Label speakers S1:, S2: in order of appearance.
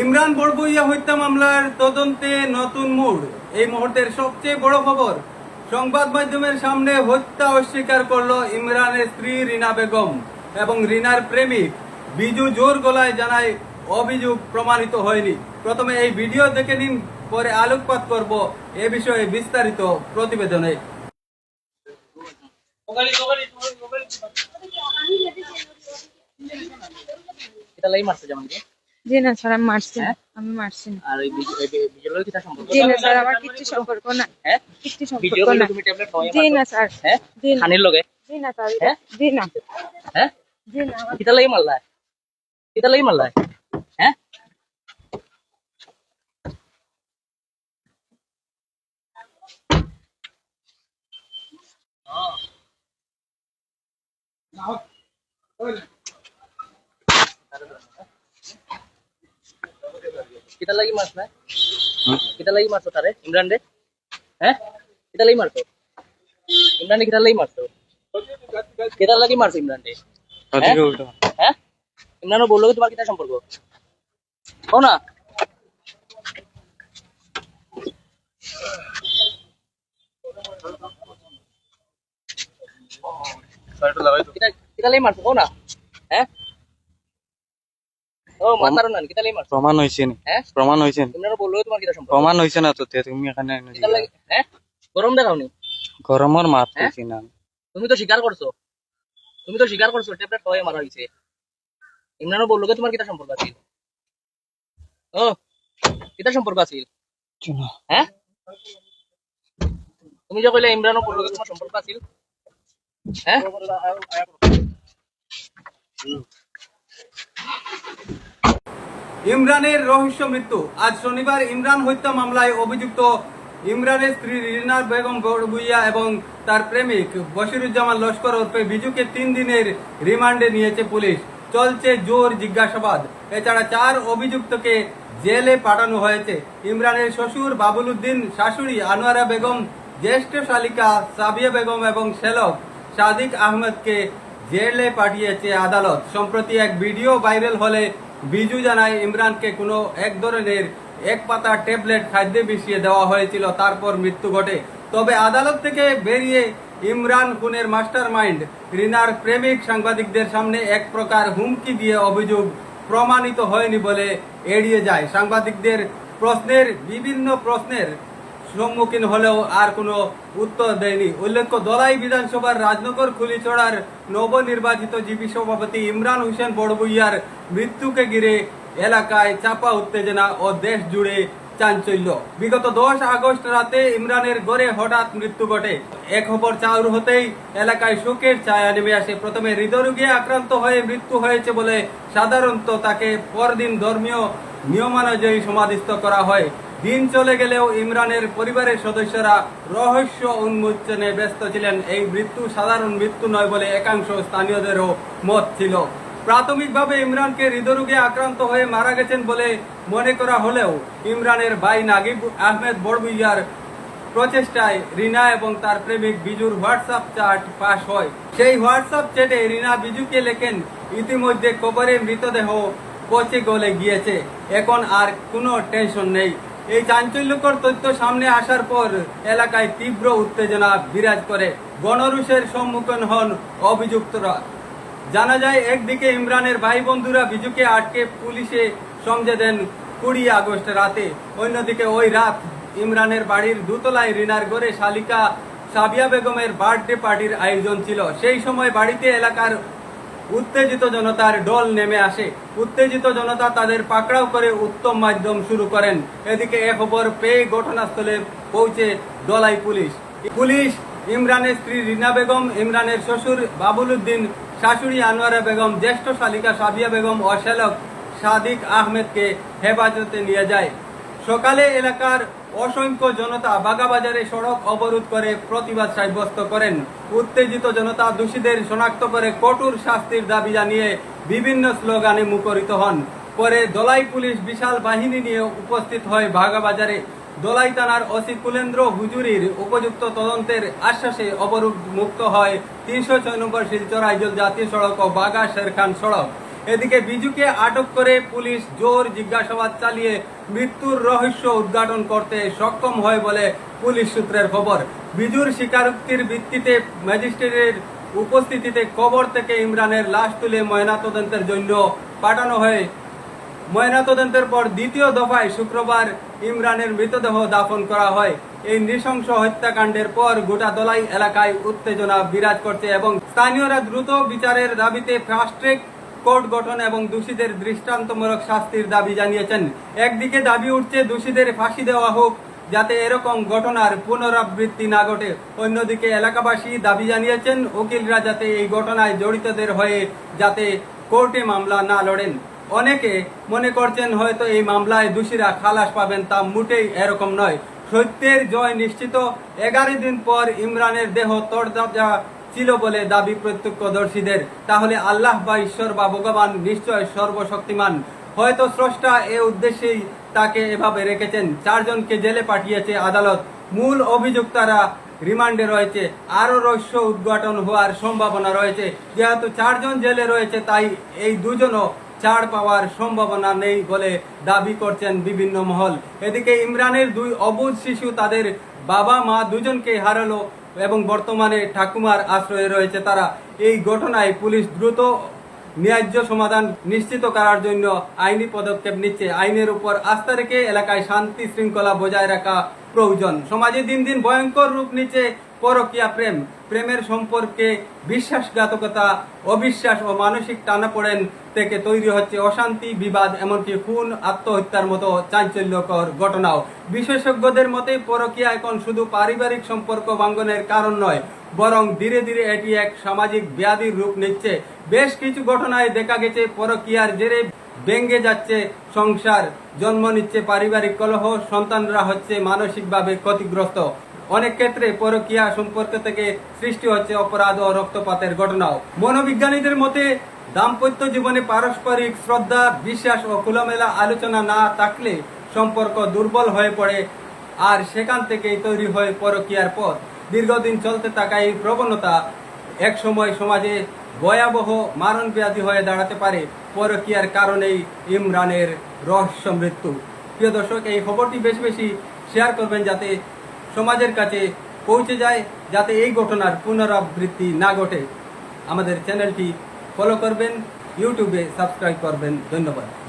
S1: ইমরান বড়বইয়া হত্যা মামলার তদন্তে নতুন মোড়। এই মুহূর্তের সবচেয়ে বড় খবর, সংবাদ মাধ্যমের সামনে হত্যা অস্বীকার করল ইমরানের স্ত্রী রিনা বেগম এবং রিনার প্রেমিক বিজু জোর গলায় জানায়, অভিযোগ প্রমাণিত হয়নি। প্রথমে এই ভিডিও দেখে নিন, পরে আলোকপাত করব এ বিষয়ে বিস্তারিত প্রতিবেদনে।
S2: এটা লাই মারছে যেমন
S3: জি না স্যার আমি মারছি না
S2: হ্যাঁ?
S3: আমি মারছি না।
S2: আর এই বিজ- এই বি- বিজয়ের সম্পর্ক?
S3: জি না স্যার আমার কিচ্ছু সম্পর্ক না।
S2: হ্যাঁ?
S3: কিচ্ছু সম্পর্ক না।
S2: তুমি ট্যাবলেট খাওয়াই
S3: জি না স্যার
S2: হ্যাঁ? খানির লগে?
S3: জি না স্যার
S2: হ্যাঁ?
S3: জি না।
S2: হ্যাঁ?
S3: জি না। আমার
S2: কিটা মারলা? কিটা লাই মারলা? কিটা লাগি মারছ না? কিটা লাগি মারছো তারে ইমরান রে হ্যাঁ? কিটা লাগি মারছো? ইমরান রে কিটা লাগি মারছো? কিটা লাগি মারছো ইমরান রে হ্যাঁ? হ্যাঁ? ইমরানও বলল তোমার কিটা সম্পর্ক। কও না? কিটা কিটা লাগি মারছো? কও না হ্যাঁ ও মাতারো না কিটা লাগি মারছো
S4: প্রমাণ হয়েছে
S2: হ্যাঁ?
S4: প্রমাণ হয়েছে
S2: কিটা
S4: প্রমাণ হয়েছে না তো তুমি এখানে
S2: হ্যাঁ? গরম দেখাওনি
S4: গরমের মাত
S2: হ্যাঁ?
S4: হয়েছি না।
S2: তুমি তো স্বীকার করছ। তুমি তো স্বীকার করছ ট্যাবলেট খাওয়াই মারা হয়েছে ইমরানও বলল তোমার কিটা সম্পর্ক আছে ও কিটা সম্পর্ক আছে হ্যাঁ? তুমি যে কইলে ইমরানও বলল তোমার সম্পর্ক আছে হ্যাঁ?
S1: ইমরানের রহস্য মৃত্যু। আজ শনিবার ইমরান হত্যা মামলায় অভিযুক্ত ইমরানের স্ত্রী রিনা বেগম বড়বুইয়া এবং তার প্রেমিক বশিরুজ্জামান লস্কর ওরফে বিজুকে তিন দিনের রিমান্ডে নিয়েছে পুলিশ। চলছে জোর জিজ্ঞাসাবাদ। এছাড়া চার অভিযুক্তকে জেলে পাঠানো হয়েছে। ইমরানের শ্বশুর বাবুল উদ্দিন শাশুড়ি আনোয়ারা বেগম, জ্যেষ্ঠ শালিকা সাবিয়া বেগম এবং শ্যালক সাদিক আহমেদকে জেলে পাঠিয়েছে আদালত। সম্প্রতি এক ভিডিও ভাইরাল হলে বিজু জানায়, ইমরানকে কোনো এক ধরনের এক পাতা ট্যাবলেট খাদ্যে মিশিয়ে দেওয়া হয়েছিল, তারপর মৃত্যু ঘটে। তবে আদালত থেকে বেরিয়ে ইমরান খুনের মাস্টার মাইন্ড রিনার প্রেমিক সাংবাদিকদের সামনে এক প্রকার হুমকি দিয়ে অভিযোগ প্রমাণিত হয়নি বলে এড়িয়ে যায়। সাংবাদিকদের প্রশ্নের বিভিন্ন প্রশ্নের সম্মুখীন হলেও আর কোনো উত্তর দেয়নি। উল্লেখ্য, দলাই বিধানসভার রাজনগর খুলিচড়ার নবনির্বাচিত জিপি সভাপতি ইমরান হোসেন বড়বুইয়ার মৃত্যুকে ঘিরে এলাকায় চাপা উত্তেজনা ও দেশ জুড়ে চাঞ্চল্য। বিগত দশ আগস্ট রাতে ইমরানের গড়ে হঠাৎ মৃত্যু ঘটে। এ খবর চাউর হতেই এলাকায় শোকের ছায়া নেমে আসে। প্রথমে হৃদরোগে আক্রান্ত হয়ে মৃত্যু হয়েছে বলে সাধারণত তাকে পরদিন ধর্মীয় নিয়মানুযায়ী সমাধিস্থ করা হয়। দিন চলে গেলেও ইমরানের পরিবারের সদস্যরা রহস্য উন্মোচনে ব্যস্ত ছিলেন। এই মৃত্যু সাধারণ মৃত্যু নয় বলে একাংশ স্থানীয়দেরও মত ছিল। প্রাথমিকভাবে ইমরানকে হৃদরোগে আক্রান্ত হয়ে মারা গেছেন বলে মনে করা হলেও ইমরানের ভাই নাগিব আহমেদ বড়বুইয়ার প্রচেষ্টায় রিনা এবং তার প্রেমিক বিজুর হোয়াটসঅ্যাপ চ্যাট পাশ হয়। সেই হোয়াটসঅ্যাপ চ্যাটে রিনা বিজুকে লেখেন, ইতিমধ্যে কবরে মৃতদেহ পচে গলে গিয়েছে। এখন আর কোনো টেনশন নেই। এই চাঞ্চল্যকর তথ্য সামনে আসার পর এলাকায় তীব্র উত্তেজনা বিরাজ করে গণরুষের সম্মুখীন হন অভিযুক্তরা। জানা যায়, একদিকে ইমরানের ভাই বন্ধুরা বিজুকে আটকে পুলিশে সমঝে দেন কুড়ি আগস্ট রাতে। অন্যদিকে ওই রাত ইমরানের বাড়ির দোতলায় রিনার গড়ে শালিকা সাবিয়া বেগমের বার্থডে পার্টির আয়োজন ছিল। সেই সময় বাড়িতে এলাকার উত্তেজিত জনতার দল নেমে আসে। উত্তেজিত জনতা তাদের পাকড়াও করে উত্তম মাধ্যম শুরু করেন। এদিকে এ খবর পেয়ে ঘটনাস্থলে পৌঁছে দলাই পুলিশ। পুলিশ, ইমরানের স্ত্রী রিনা বেগম, ইমরানের শ্বশুর বাবুল উদ্দিন শাশুড়ি আনোয়ারা বেগম, জ্যেষ্ঠ শালিকা সাবিয়া বেগম ও শ্যালক সাদিক আহমেদকে হেফাজতে নিয়ে যায়। সকালে এলাকার অসংখ্য জনতা বাগাবাজারে সড়ক অবরোধ করে প্রতিবাদ সাব্যস্ত করেন। উত্তেজিত জনতা দোষীদের শনাক্ত করে কঠোর শাস্তির দাবি জানিয়ে বিভিন্ন স্লোগানে মুখরিত হন। পরে দলাই পুলিশ বিশাল বাহিনী নিয়ে উপস্থিত হয় বাগাবাজারে। দলাই থানার ওসি কুলেন্দ্র হুজুরির উপযুক্ত তদন্তের আশ্বাসে অবরোধ মুক্ত হয় তিনশো ছয় নম্বর শিলচর আইজল জাতীয় সড়ক ও বাগা শেরখান সড়ক। এদিকে বিজুকে আটক করে পুলিশ জোর জিজ্ঞাসাবাদ চালিয়ে মৃত্যুর রহস্য উদ্ঘাটন করতে সক্ষম হয় বলে পুলিশ সূত্রের খবর। বিজুর স্বীকারোক্তির ভিত্তিতে ম্যাজিস্ট্রেটের উপস্থিতিতে কবর থেকে ইমরানের লাশ তুলে ময়নাতদন্তের জন্য পাঠানো হয়। ময়নাতদন্তের পর দ্বিতীয় দফায় শুক্রবার ইমরানের মৃতদেহ দাফন করা হয়। এই নৃশংস হত্যাকাণ্ডের পর গোটা দলাই এলাকায় উত্তেজনা বিরাজ করছে এবং স্থানীয়রা দ্রুত বিচারের দাবিতে ফাস্ট ট্র্যাক কোর্ট গঠন এবং দোষীদের দৃষ্টান্তমূলক শাস্তির দাবি জানিয়েছেন। একদিকে দাবি উঠছে দোষীদের ফাঁসি দেওয়া হোক, যাতে এরকম ঘটনার পুনরাবৃত্তি না ঘটে। অন্যদিকে এলাকাবাসী দাবি জানিয়েছেন উকিলরা যাতে এই ঘটনায় জড়িতদের হয়ে যাতে কোর্টে মামলা না লড়েন। অনেকে মনে করছেন, হয়তো এই মামলায় দোষীরা খালাস পাবেন তা মোটেই এরকম নয়। সত্যের জয় নিশ্চিত, এগারো দিন পর ইমরানের দেহ তরতাজা ছিল বলে দাবি প্রত্যক্ষদর্শীদের। তাহলে আল্লাহ বা ঈশ্বর বা ভগবান নিশ্চয় সর্বশক্তিমান। হয়তো স্রষ্টা এ উদ্দেশ্যেই তাকে এভাবে রেখেছেন। চারজনকে জেলে পাঠিয়েছে আদালত। মূল অভিযুক্তরা রিমান্ডে রয়েছে। আরও রহস্য উদ্ঘাটন হওয়ার সম্ভাবনা রয়েছে। যেহেতু চারজন জেলে রয়েছে, তাই এই দুজনও ছাড় পাওয়ার সম্ভাবনা নেই বলে দাবি করছেন বিভিন্ন মহল। এদিকে ইমরানের দুই অবুধ শিশু তাদের বাবা মা দুজনকে হারালো। এবং বর্তমানে ঠাকুমার আশ্রয়ে রয়েছে তারা। এই ঘটনায় পুলিশ দ্রুত ন্যায্য সমাধান নিশ্চিত করার জন্য আইনি পদক্ষেপ নিচ্ছে। আইনের উপর আস্থা রেখে এলাকায় শান্তি শৃঙ্খলা বজায় রাখা প্রয়োজন। সমাজে দিন দিন ভয়ঙ্কর রূপ নিচ্ছে পরকীয়া প্রেম। প্রেমের সম্পর্কে বিশ্বাসঘাতকতা, অবিশ্বাস ও মানসিক টানাপোড়েন থেকে তৈরি হচ্ছে অশান্তি, বিবাদ, এমনকি খুন, আত্মহত্যার মতো চাঞ্চল্যকর ঘটনাও। বিশেষজ্ঞদের মতে, পরকীয়া এখন শুধু পারিবারিক সম্পর্ক ভাঙ্গনের কারণ নয়, বরং ধীরে ধীরে এটি এক সামাজিক ব্যাধির রূপ নিচ্ছে। বেশ কিছু ঘটনায় দেখা গেছে, পরকীয়ার জেরে ভেঙ্গে যাচ্ছে সংসার, জন্ম নিচ্ছে পারিবারিক কলহ, সন্তানরা হচ্ছে মানসিকভাবে ক্ষতিগ্রস্ত। অনেক ক্ষেত্রে পরকীয়া সম্পর্ক থেকে সৃষ্টি হচ্ছে অপরাধ ও রক্তপাতের ঘটনাও। মনোবিজ্ঞানীদের মতে, দাম্পত্য জীবনে পারস্পরিক শ্রদ্ধা, বিশ্বাস ও খোলামেলা আলোচনা না থাকলে সম্পর্ক দুর্বল হয়ে পড়ে আর সেখান থেকেই তৈরি হয় পরকীয়ার পথ। দীর্ঘদিন চলতে থাকা এই প্রবণতা এক সময় সমাজে ভয়াবহ মারণ ব্যাধি হয়ে দাঁড়াতে পারে। পরকীয়ার কারণেই ইমরানের রহস্য মৃত্যু। প্রিয় দর্শক, এই খবরটি বেশি বেশি শেয়ার করবেন যাতে সমাজের কাছে পৌঁছে যায় যাতে এই ঘটনার পুনরাবৃত্তি না ঘটে। আমাদের চ্যানেলটি ফলো করবেন ইউটিউবে সাবস্ক্রাইব করবেন। ধন্যবাদ।